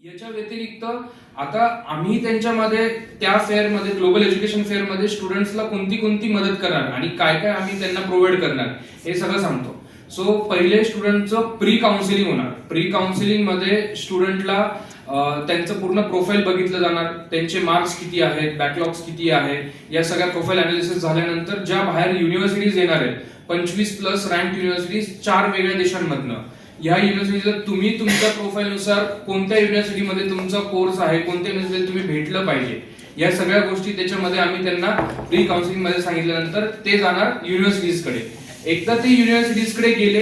याच्या व्यतिरिक्त आता आम्ही त्यांच्यामध्ये त्या फेअरमध्ये ग्लोबल एज्युकेशन फेअरमध्ये स्टुडंट्सला कोणती कोणती मदत करणार आणि काय काय आम्ही त्यांना प्रोव्हाइड करणार हे सगळं सांगतो. सो पहिले स्टुडंटचं प्री काउन्सिलिंग होणार. प्री काउन्सिलिंगमध्ये स्टुडंटला त्यांचं पूर्ण प्रोफाईल बघितलं जाणार. त्यांचे मार्क्स किती आहेत बॅकलॉग्स किती आहेत या सगळ्या प्रोफाईल अनालिसिस झाल्यानंतर ज्या बाहेर युनिव्हर्सिटीज येणार आहेत पंचवीस प्लस रँक युनिव्हर्सिटीज चार वेगळ्या देशांमधनं. या युनिव्हर्सिटीचा तुम्ही तुमच्या प्रोफाईलनुसार कोणत्या युनिव्हर्सिटीमध्ये तुमचा कोर्स आहे कोणत्या युनिव्हर्सिटीत तुम्ही भेटलं पाहिजे? या सगळ्या गोष्टी त्याच्यामध्ये आम्ही त्यांना प्री काउन्सिलिंगमध्ये सांगितल्यानंतर ते जाणार युनिव्हर्सिटीजकडे एकदा ते युनिव्हर्सिटीजकडे गेले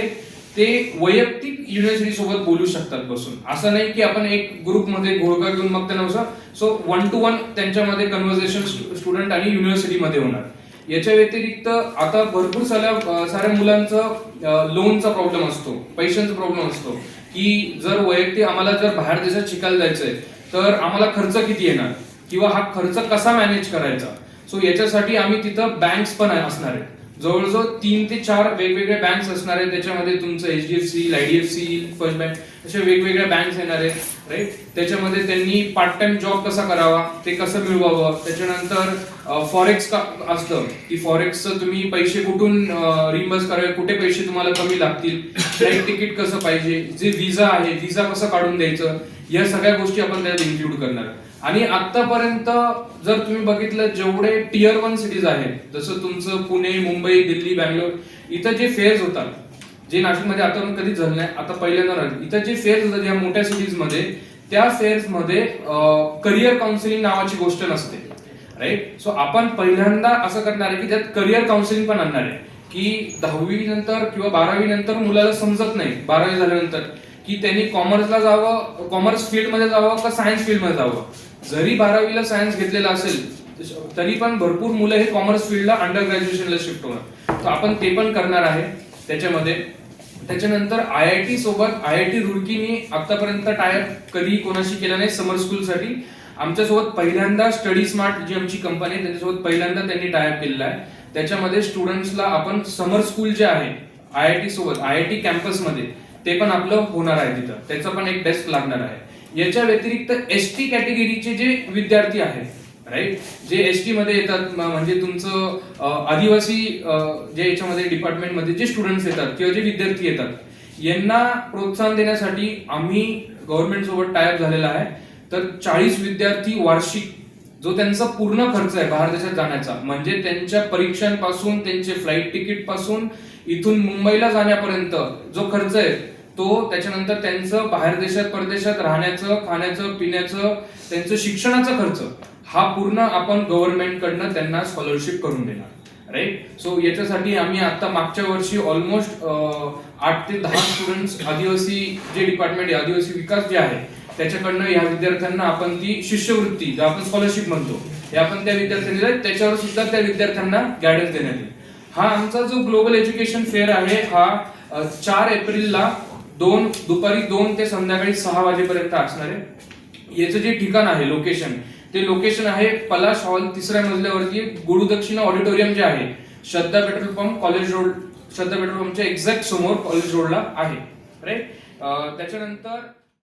ते वैयक्तिक युनिव्हर्सिटी सोबत बोलू शकतात बसून. असं नाही की आपण एक ग्रुपमध्ये घोळका घेऊन मग त्यांना सो वन टू वन त्यांच्यामध्ये कन्व्हर्सेशन स्टुडंट आणि युनिव्हर्सिटीमध्ये होणार. याच्या व्यतिरिक्त आता भरपूर साऱ्या साऱ्या मुलांचं लोनचा प्रॉब्लेम असतो पैशांचा प्रॉब्लेम असतो. की जर वैयक्तिक आम्हाला जर बाहेर देशात शिकायला जायचंय तर आम्हाला खर्च किती येणार? किंवा हा खर्च कसा मॅनेज करायचा? सो याच्यासाठी आम्ही तिथं बँक्स पण असणार आहेत. जवळजवळ तीन ते चार वेगवेगळ्या बँक्स असणार आहेत. त्याच्यामध्ये तुमचं H D F C I D F C first bank अशा वेगवेगळ्या बँक्स येणार आहेत राईट त्याच्यामध्ये त्यांनी पार्ट टाइम जॉब कसा करावा ते कसं मिळवावं? त्याच्यानंतर फॉरेक्स का असतं. की फॉरेक्सचं तुम्ही पैसे कुठून रिम्बर्स करावे? कुठे पैसे तुम्हाला कमी लागतील? फ्लाईट तिकीट कसं पाहिजे? जे विजा आहे विजा कसं काढून द्यायचं? या सगळ्या गोष्टी आपण त्यात इन्क्लूड करणार. आणि आतापर्यंत जर तुम्ही बघितलं जेवढे टिअर वन सिटीज आहेत जसं तुमचं पुणे मुंबई दिल्ली बँगलोर इथं जे फेअर्स होतात जे नाशिकमध्ये आता कधी झालं नाही आता पहिल्यांदा राहील. इथं जे फेअर्स होतात या मोठ्या सिटीजमध्ये त्या फेअर्समध्ये करिअर काउन्सिलिंग नावाची गोष्ट नसते. राईट सो आपण पहिल्यांदा असं करणार आहे की त्यात करिअर काउन्सिलिंग पण आणणार आहे. की दहावी नंतर किंवा बारावी नंतर मुलाला समजत नाही बारावी झाल्यानंतर की त्यांनी कॉमर्सला जावं कॉमर्स फील्डमध्ये जावं का सायन्स फील्डमध्ये जावं? जरी बारावीला सायन्स घेतलेला असेल तरी पण भरपूर मुलं हे कॉमर्स फील्डला अंडर ग्रॅज्युएशनला शिफ्ट होणार. तर आपण ते पण करणार आहे त्याच्यामध्ये. त्याच्यानंतर आय आय टी सोबत आय आय टी रुडकीने आतापर्यंत टायप कधी कोणाशी केला नाही समर स्कूलसाठी आमच्यासोबत पहिल्यांदा स्टडी स्मार्ट जी आमची कंपनी आहे त्याच्यासोबत पहिल्यांदा त्यांनी टायअप केलेला आहे. त्याच्यामध्ये स्टुडंट्सला आपण समर स्कूल जे आहे आय आय टी सोबत आय आय टी कॅम्पसमध्ये ते पण आपलं होणार आहे तिथं. त्याचं पण एक डेस्क लागणार आहे. याच्या व्यतिरिक्त एस टी कॅटेगरीचे जे विद्यार्थी आहेत राईट जे एस टी मध्ये येतात म्हणजे तुमचं आदिवासी जे याच्यामध्ये डिपार्टमेंटमध्ये जे स्टुडंट्स येतात किंवा जे विद्यार्थी येतात यांना प्रोत्साहन देण्यासाठी आम्ही गव्हर्नमेंट सोबत टायअप झालेला आहे. तर चाळीस विद्यार्थी वार्षिक जो त्यांचा पूर्ण खर्च आहे बाहेर देशात जाण्याचा म्हणजे त्यांच्या परीक्षांपासून त्यांचे फ्लाईट तिकीटपासून इथून मुंबईला जाण्यापर्यंत जो खर्च आहे तो त्याच्यानंतर त्यांचं बाहेर देशात परदेशात राहण्याचं खाण्याचं पिण्याचं त्यांचं शिक्षणाचा खर्च हा पूर्ण आपण गव्हर्नमेंट कडनं त्यांना स्कॉलरशिप करून देणार राईट सो याच्यासाठी आम्ही आता मागच्या वर्षी ऑलमोस्ट आठ ते दहा स्टुडंट्स आदिवासी जे डिपार्टमेंट आदिवासी विकास जे आहे त्याच्याकडनं या विद्यार्थ्यांना आपण ती शिष्यवृत्ती जे आपण स्कॉलरशिप म्हणतो हे आपण त्या विद्यार्थ्यांना त्याच्यावर सुद्धा त्या विद्यार्थ्यांना गायडन्स देण्यात येईल. हा आमचा जो ग्लोबल एज्युकेशन फेअर आहे हा चार एप्रिलला दोन दुपारी दोन ते संध्याकाळी सहा वाजेपर्यंत असणार आहे. याचं जे ठिकाण आहे लोकेशन ते लोकेशन आहे पलाश हॉल तिसऱ्या मजल्यावरती गुरुदक्षिणा ऑडिटोरियम जे आहे Shraddha petrol pump college road Shraddha petrol पंपच्या exact समोर कॉलेज रोडला आहे. राईट त्याच्यानंतर